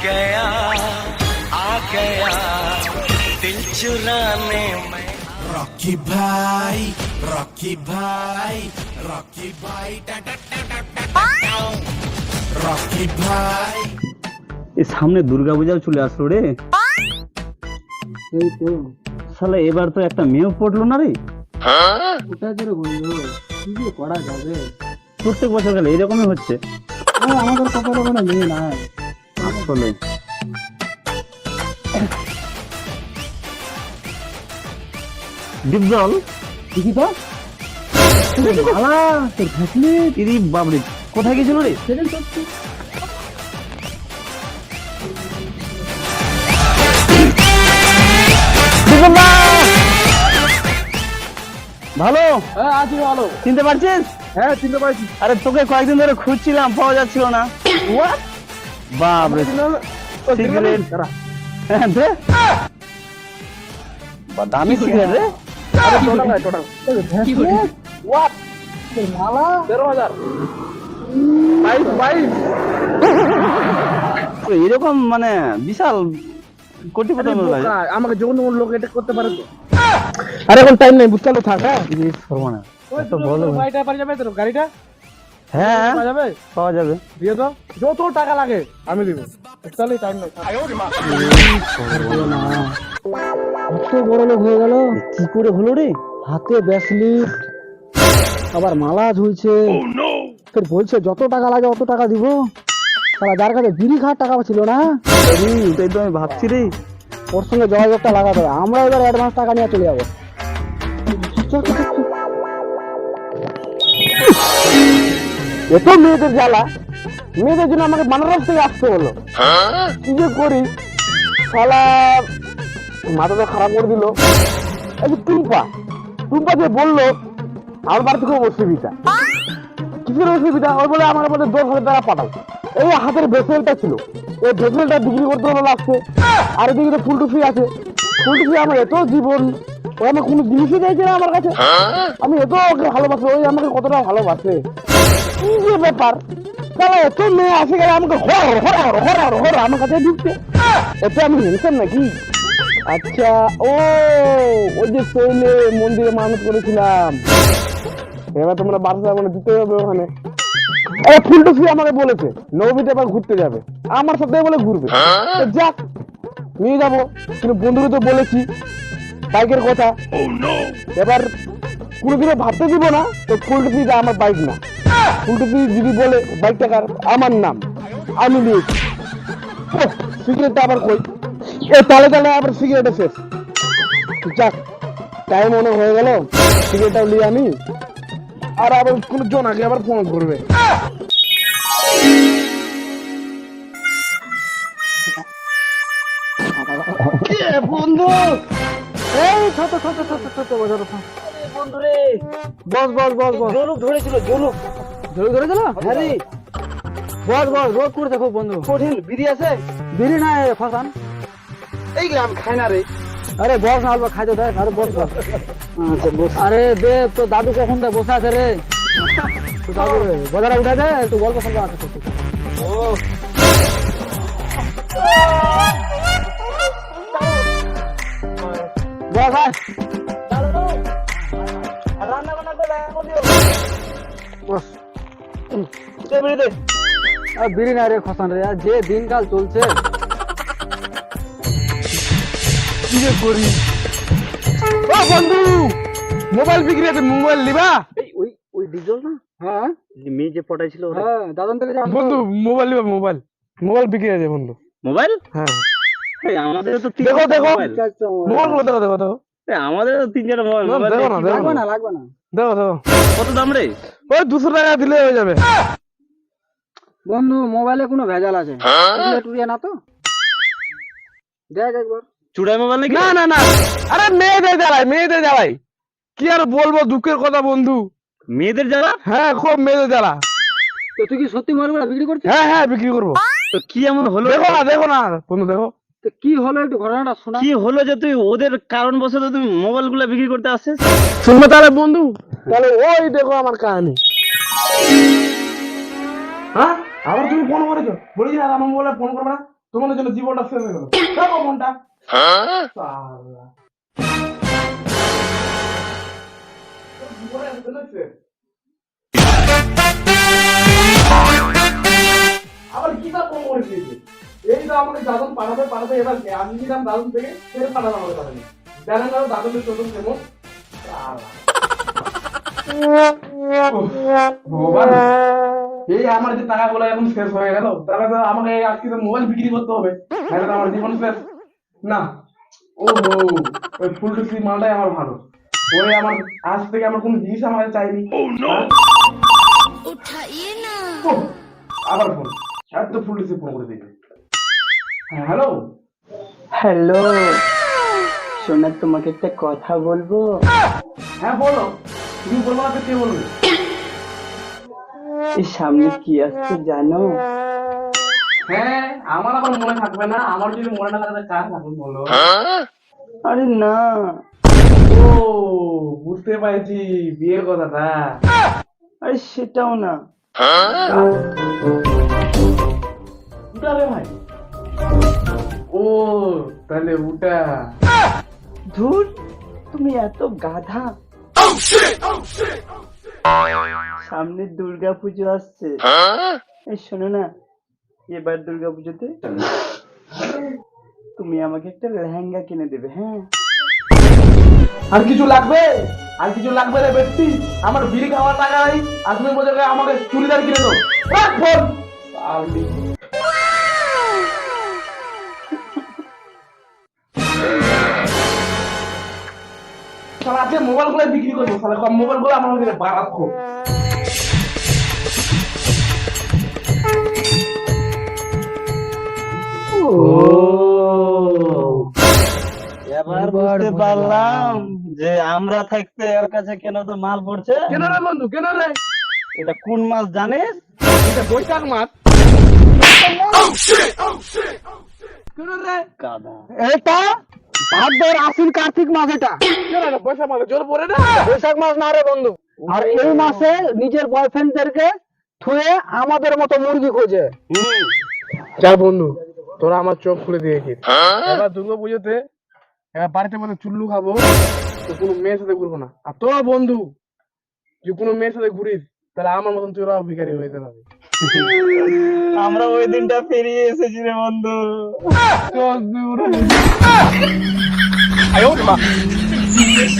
गया आ गया दिल चुराने में রকি ভাই রকি ভাই রকি ভাই টা টা টা টা টা টা টা। রকি ভাই এই সামনে দুর্গা পূজাও চলে আসলো রে এই তো শালা এবার তো একটা মেয়েও পড়লো না রে ওটা করে বলবো কি যে করা যাবে প্রত্যেক বছর গেলে এরকমই হচ্ছে আর আমাদের কপালে কোনো মেয়ে নাই আসলে। ডিপজল দেখি তো মালা তোর ফ্যাসলি বাবরে। কোথায় গেছিল রে? ভালো? হ্যাঁ আছি ভালো। চিনতে পারছিস? হ্যাঁ চিনতে পারছি। আরে তোকে কয়েকদিন ধরে খুঁজছিলাম পাওয়া যাচ্ছিল না। বাবরে সিগারেট হ্যাঁ দামি সিগারেট রে। তো এরকম মানে বিশাল কোটিপতি আমাকে যখন লোক এটা করতে পারে তো। আরে এখন টাইম নেই বুঝতে থাক হ্যাঁ? সর্বনাশ এত বলো গাড়িটা? হ্যাঁ। পাওয়া যাবে? পাওয়া যাবে। দিয়ে তো যত টাকা লাগে আমি দিব। তাহলে টাইম নেই। এত বড় লোক হয়ে গেল। কি করে হলো রে? হাতে ব্যাসলিট আবার মালা ঝুলছে। ফের বলছে যত টাকা লাগে অত টাকা দিব। তারা যার কাছে বিড়ি খাওয়ার টাকা ছিল না? এটাই তো আমি ভাবছি রে। ওর সঙ্গে যোগাযোগটা লাগাতে হবে। আমরা এবার অ্যাডভান্স টাকা নিয়ে চলে যাব। এত মেয়েদের জ্বালা। মেয়েদের জন্য আমাকে বানারস থেকে আসতে হলো। কি যে করি? শালা, মাথা তো খারাপ করে দিল। এই টুম্পা টুম্পা যে বলল, আমার বাড়ি থেকে অসুবিধা। কিসের অসুবিধা? ওই বলে, আমার বলে দশ হাজার টাকা পাঠাও। এই হাতের ভেসেলটা ছিল, এই ভেসেলটা বিক্রি করতে হলো লাগছে আর এদিকে তো ফুলটুফি আছে। ফুলটুফি আমার এত জীবন, ও আমার কোনো জিনিসই দিয়েছে না আমার কাছে। আমি এত ওকে ভালোবাসি ওই আমাকে কতটা ভালোবাসে। কি যে ব্যাপার? তাহলে এত মেয়ে আসে গেলে আমাকে হর হর হর হর হর আমার কাছে ঢুকছে এতে আমি নাকি? আচ্ছা ও ওই যে শৈলে মন্দিরে মানুষ করেছিলাম। এবার তোমরা বারোশো মানে দিতে হবে ওখানে। আরে ফুলটুসি আমাকে বলেছে নবীতে এবার ঘুরতে যাবে। আমার সাথে বলে ঘুরবে। যাক নিয়ে যাব। কিন্তু বন্ধুরা তো বলেছি বাইকের কথা। এবার কোনোদিনও ভাবতে দিব না তো ফুলটুপিটা আমার বাইক না। ফুলটুপি যদি বলে বাইকটা কার আমার নাম আমি নিয়েছি সিগারেটটা আবার কই এ তালে তালে আবার সিগারেটে শেষ যাক টাইম অনেক হয়ে গেল সিগারেটটাও নিয়ে আমি আর আবার কোনো জন আগে আবার ফোন করবে বন্ধু এই ছোট ছোট ছোট ছোট বন্ধু রে বস বস বস বস জলুক ধরেছিল জলুক ধরে ধরে দিল হ্যাঁ রে। বস বস রোদ করে দেখো বন্ধু। কঠিন বিড়ি আছে? বিড়ি না ফাসান এইগুলো আমি খাই না রে। আরে বস না অল্প খাইতে দেখ আরে বস বস। আচ্ছা আরে দে তো দাদু কখন দে বসে আছে রে। দাদু বাজারে উঠে দে একটু গল্প সল্প আছে ও বস আয়। রান্না বান্না করে বস। দে বিড়ি দে। আর বিড়ি না রে খসান রে আর যে দিনকাল চলছে। কি যে করি? ও বন্ধু মোবাইল বিক্রি আছে মোবাইল নিবা? এই ওই ওই ডিজল না? হ্যাঁ। মেয়ে যে পটাইছিল হ্যাঁ দাদন থেকে বন্ধু মোবাইল নিবা মোবাইল। মোবাইল বিক্রি আছে বন্ধু। মোবাইল? হ্যাঁ। আমাদের তো তিন দেখো, দেখো। মোবাইল। দেখো দেখো দেখো আমাদের তো তিন চারটা মোবাইল দেখো না, দেখো না লাগবে না। দেখো দেখো কত দাম রে? ওই দুশো টাকা দিলে হয়ে যাবে। বন্ধু মোবাইলে কোনো ভেজাল আছে। টুরিয়া না তো? দেখ একবার। চুড়াই মোবাইল নাকি? না না না। আরে মেয়েদের জ্বালাই মেয়েদের জ্বালাই কি আর বলব দুঃখের কথা বন্ধু। মেয়েদের জ্বালা? হ্যাঁ খুব মেয়েদের জ্বালা। তো তুই কি সত্যি মোবাইল বিক্রি করছিস? হ্যাঁ হ্যাঁ বিক্রি করব। তো কি এমন হলো? দেখো না দেখো না বন্ধু দেখো। কি হলো একটু ঘটনাটা শোনা। কি হলো যে তুই ওদের কারণ বশত তুমি মোবাইলগুলা বিক্রি করতে আসছিস? শুনবে তাহলে বন্ধু। তাহলে ওই দেখো আমার কাহিনী। হ্যাঁ? আবার তুমি ফোন করেছ? বলেছি না আমার মোবাইলে ফোন করবে না। তোমাদের জন্য জীবনটা শেষ হয়ে গেল। দেখো শেষ। আবার কি তা কম করে দিয়েছে এই তো আমাকে দাদন পাঠাতে পাঠাতে এবার আমি দিলাম দাদন থেকে? ফের পাঠানো আমাকে পাঠাবে জানেন না দাদনের কেমন এই আমার যে এখন শেষ হয়ে গেল তাহলে তো আমাকে আজকে তো মোবাইল বিক্রি করতে হবে। তাহলে তো আমার জীবন শেষ। না ও ওই ফুল টুকরি মালটাই আমার ভালো। ওই আমার আজ থেকে আমার কোনো জিনিস আমার চাইনি। হ্যাঁ? আবার ফোন। এত ফুল টুকরি ফোন করে দিবে হ্যালো। হ্যালো। সোনা তোমাকে একটা কথা বলব? হ্যাঁ বলো। তুমি বলব না কে বলবে? এই সামনে কি আসছে জানো? হ্যাঁ আমার আবার মনে থাকবে না। আমার যদি মনে না থাকে কার থাকবে বলো? আরে না। ও বুঝতে পারছি। বিয়ের কথাটা আরে সেটাও না। ভাই। ও তাহলে উঠা ধুর তুমি এত গাধা। সামনে দুর্গা পুজো আসছে। এই শোনো না এবার দুর্গা পুজোতে তুমি আমাকে একটা লেহেঙ্গা কিনে দেবে হ্যাঁ? আর কিছু লাগবে? আর কিছু লাগবে রে ব্যক্তি? আমার বিড়ি খাওয়ার টাকা নাই আর তুমি বলছো আমাকে চুড়িদার কিনে দাও। আজকে মোবাইলগুলো বিক্রি করব শালা কম মোবাইলগুলো আমার বারাত এবার বুঝতে পারলাম যে আমরা থাকতে এর কাছে কেন তো মাল পড়ছে? কেন রে বন্ধু কেন রে? এটা কোন মাছ জানিস? এটা বৈশাখ মাস কেন রে? গাধা এটা? ভাদ্র আশ্বিন কার্তিক মাস এটা। বৈশাখ মাসে জোর পড়ে না? বৈশাখ মাস না রে বন্ধু। আর এই মাসে। নিজের বয়ফ্রেন্ডদেরকে থুয়ে আমাদের মতো মুরগি খোঁজে। যা বন্ধু তোরা আমার চোখ খুলে দিয়েছিস। এবার দুর্গা পুজোতে এবার বাড়িতে মধ্যে চুল্লু খাব তো কোনো মেয়ের সাথে ঘুরবো না। আর তোরা বন্ধু যে কোনো মেয়ের সাথে ঘুরিস তাহলে আমার মতন তোরাও ভিখারি হয়ে যাবে আমরা ওই দিনটা পেরিয়ে এসেছি রে বন্ধু।